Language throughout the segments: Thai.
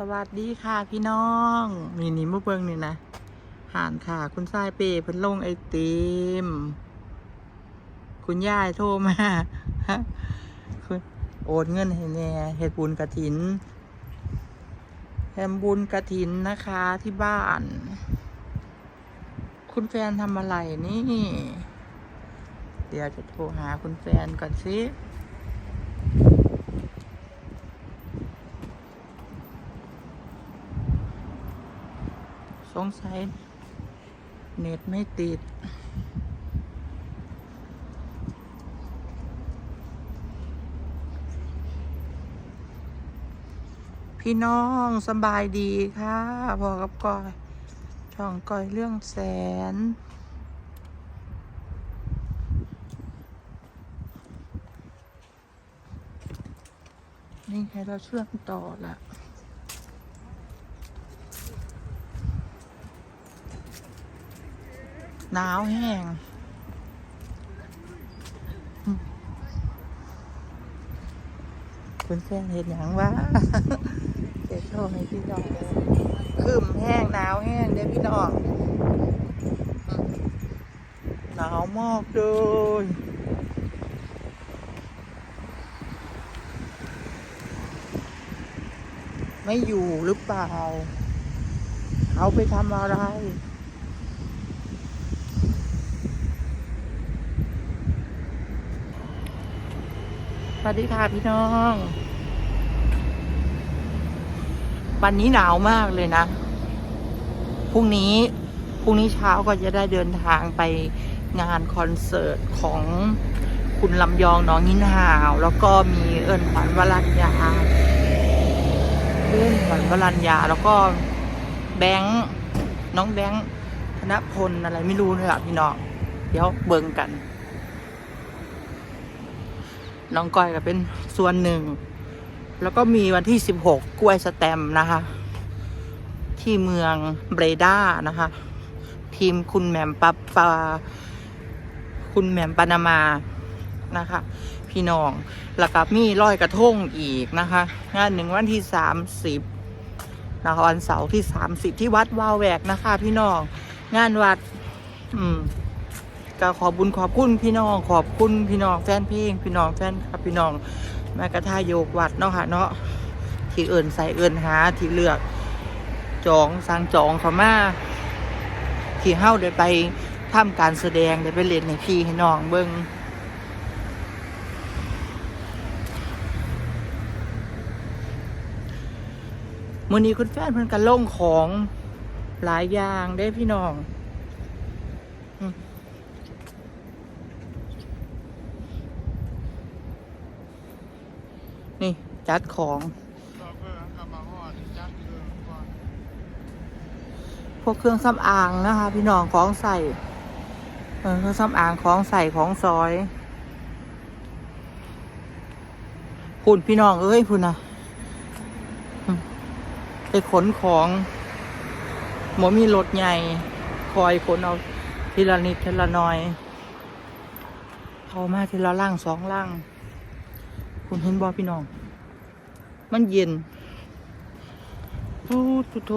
สวัสดีค่ะพี่น้องนี่นี่มือเบิงนี่นะห่านค่ะ คุณทรายเปย์เพิ่นลงไอติมคุณย่ายโทรมาฮะคุณโอนเงินให้แน่เฮ็ดบุญกระถินแฮมบุญกระถินนะคะที่บ้าน คุณแฟนทำอะไรนี่ เดี๋ยวจะโทรหาคุณแฟนก่อนสิ สงสัย เน็ตไม่ติด พี่น้องสบายดีค่ะพอกับก้อย ช่องก้อยเรื่องแสนนี่ไงเราเชื่อมต่อละ หนาวแห้งคุณแฟนเห็นอย่างวะเดี๋ยวโชว์ให้พี่น้องคืมแห้งหนาวแห้งเด้อพี่น้องอืมหนาวมากเลยไม่อยู่หรือเปล่าเขาไปทำอะไร วัสดีค่ะพี่น้อง วันนี้หนาวมากเลยนะ พรุ่งนี้ พรุ่งนี้เช้าก็จะได้เดินทางไปงานคอนเสิร์ตของคุณลำยองน้องนินหาว แล้วก็มีเอิญขวัญวรัญญาเอิญขวัญวรัญญา แล้วก็แบงค์น้องแบงค์ธนพลอะไรไม่รู้เลยอะพี่น้อง เดี๋ยวเบิ่งกัน น้องก้อยก็เป็นส่วนหนึ่ง แล้วก็มีวันที่ 16 กล้วยสแตมนะคะ ที่เมืองเบรด้านะคะ ทีมคุณแหม่มปับปาคุณแหม่มปานามานะคะ พี่น้องแล้วก็มีร้อยกระทงอีกนะคะ งานหนึ่งวันที่ 30นะคะวันเสาร์ที่ 30 ที่วัดวาวแวกนะคะ พี่น้องงานวัด อืม ก็ขอบุญขอบคุณพี่น้อง ขอบคุณพี่น้องแฟนเพลงพี่น้องแฟนครับพี่น้องแม่กระทาโยกวัดเนาะค่ะเนาะที่เอินใส่เอินหาที่เลือกจองสั่งจองเขามาที่เฮ้าได้ไปทำการแสดงได้ไปเล่นในพี่ให้น้องเบิงมื้อนี้คุณแฟนเพิ่นกันล่งของหลายอย่างได้พี่น้อง นี่ จัดของพวกเครื่องสำอ่างนะคะ พี่น้องของใส่เออเครื่องสำอ่างของใส่ของซอยพุ่นพี่น้องเอ้ยพุ่นะไปขนของหมมีรถใหญ่ คอยขนเอาทีละนิดทีละน้อยเอามาทีละล่างสองล่าง คุณเห็นบอพี่น้อง มันเย็นพูดพุโทโธ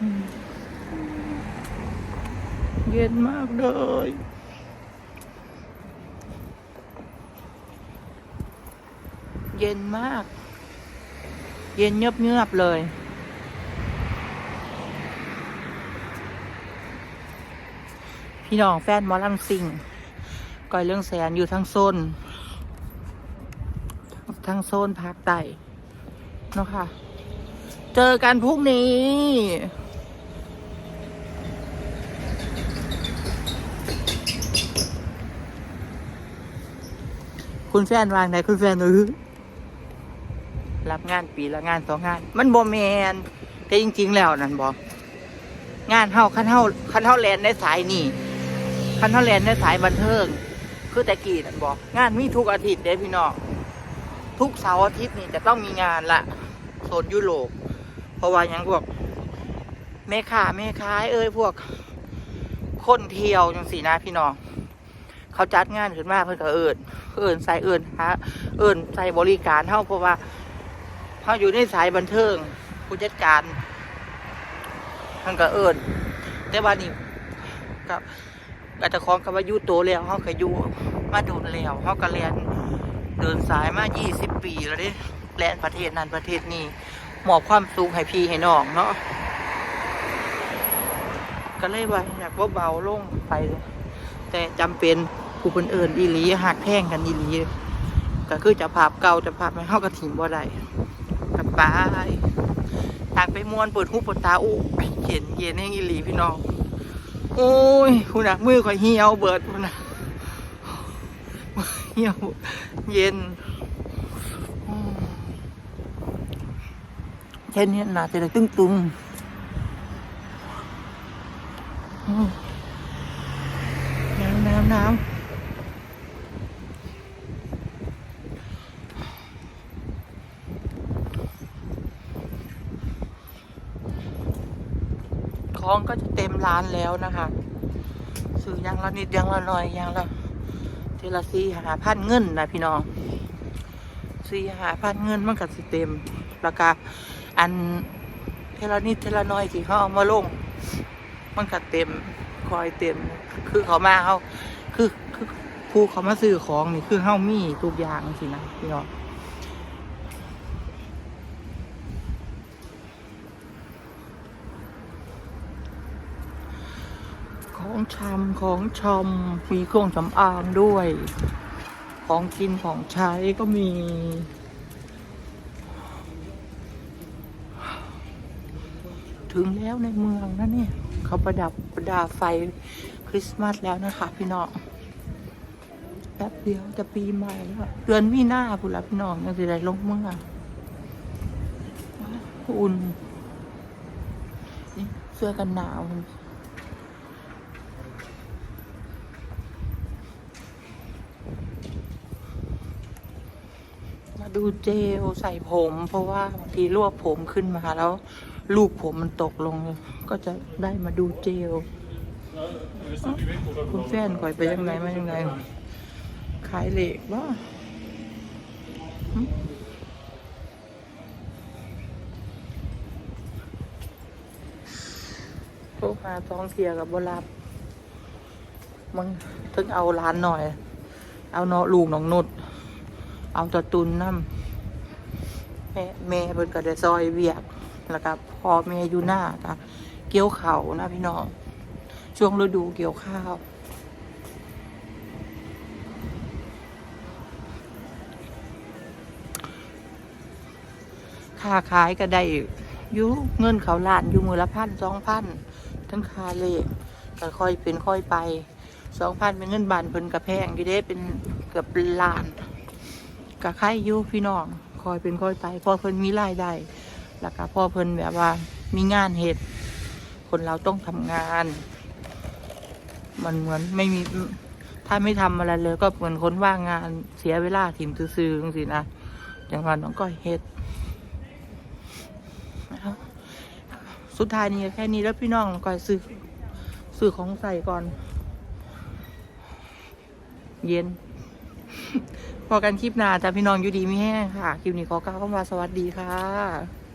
อืมเย็นมากเลยเย็นมาก เย็นเงียบเงียบเลย พี่น้องแฟนมอลำซิงก่อยเรื่องแสนอยู่ทั้งโซน ทั้งโซนภาคใต้เนาะค่ะ เจอกันพรุ่งนี้คุณแฟนวางไหนคุณแฟนเออรับงานปีละงานสองงาน มันโบแมนแต่จริง ๆ แล้วนั่นบอกงานเฮาคันเฮาคันเฮาแลนในสายนี่คันเฮาแลนในสายบันเทิง คือแต่กี้นั่นบอกงานมีทุกอาทิตย์เด้พี่น้อง ทุกเสาร์อาทิตย์นี่จะต้องมีงานละโซนยุโรปเพราะว่าหยังพวกแม่ค้าแม่ค้ายเอ้ยพวก คนเที่ยวจังสีนะพี่น้องเขาจัดงานขึ้นมาเพื่อนก็เอิญเอิญใส่เอิญฮะเอิญใส่บริการเท่าเพราะว่าเขาอยู่ในสายบันเทิงผู้จัดการท่านก็เอิญแต่ว่านี่กับกาจะคล้องกับว่ายุโตแล้วเขาก็อยู่มาโดนแล้วเขาก็เรียน เดินสายมา 20 ปีแล้วดิแลนประเทศนั้นประเทศนี้หมอบความสุขให้พี่ให้น้องเนาะก็เลยว่าอยากว่าเบาลงไป แต่จำเป็นผู้คนเอิญอีหลีหักแพงกันอีหลีก็คือจะภาพเก่าจะภาพไม่เข้ากระถิ่นบ่ได้กับไปอยากไปมวนเปิดหูเปิดตาอู้เย็นเย็นแห้งอีหลีพี่น้อง โอ้ยคุณนักมือคอยเหี่ยวเบิดคุณนะ หี่ยว เย็นอืมเช่นนี้น่าจะได้ตึงตึงอืมน้ำน้ำน้ำของก็จะเต็มร้านแล้วนะคะ ซื้ออยังละนิดอยังละหน่อยอยังละ เทละสี่หาพันเงินนะพี่น้องสี่หาพันเงินมันก็สิเต็มราคาอันเทละนิดเทละน้อยที่เขาเอามาลง มันก็เต็มคอยเต็ม คือเขามาเขาคือคือผู้เขามาซื้อของนี่คือเฮามีทุกอย่างสินะพี่น้อง ของชำของชมมีเครื่องสำอางด้วย ของกินของใช้ก็มี ถึงแล้วในเมืองนะเนี่ย เขาประดับประดาไฟคริสต์มาสแล้วนะคะพี่น้องแป๊บเดียวจะปีใหม่แล้วเดือนมีนาพุ่นละพี่น้องยังสิได้ลงเมืองอุ่นนี่เสื้อกันหนาว ดูเจลใส่ผม เพราะว่าบางทีรวบผมขึ้นมาแล้วลูกผมมันตกลง ก็จะได้มาดูเจลคุณแฟนคอยไปยังไงมายังไงขายเหล็กว่าโทรมาท้องเทียกับบรับมึงถึงเอาร้านหน่อย เอาเนาะลูกน้องนุด เอาตะตุนน้ำแม่แม่เพิ่นก็ได้ซอยเวียกแล้วก็พ่อแม่อยู่หน้าก็เกี่ยวเขานะพี่น้องช่วงฤดูเกี่ยวข้าวค่าขายก็ได้อยู่เงินเขาล้านอยู่มือละพันสองพันทั้งคาเลขก็ค่อยเป็นค่อยไปสองพันเป็นเงินบานเพิ่นกระแพงอยู่เด้เป็นเกือบล้าน กับใครอยู่พี่น้องคอยเป็นคอยไปพอเพิ่นมีรายได้แล้วก็พอเพิ่นแบบว่ามีงานเหตุคนเราต้องทำงาน มันเหมือนไม่มีถ้าไม่ทำอะไรเลย ก็เหมือนคนว่างงานเสียเวลาถิ่มซื้อๆสินะอย่างวันน้องก็เฮ็ดสุดท้ายนี้แค่นี้แล้วพี่น้องน้องก็ซื้อซื้อของใส่ก่อน เย็น พอกันคลิปหน้าจ้าพี่น้องอยู่ดีไม่แห้งค่ะ คลิปนี้ขอกล่าวคำว่าสวัสดีค่ะ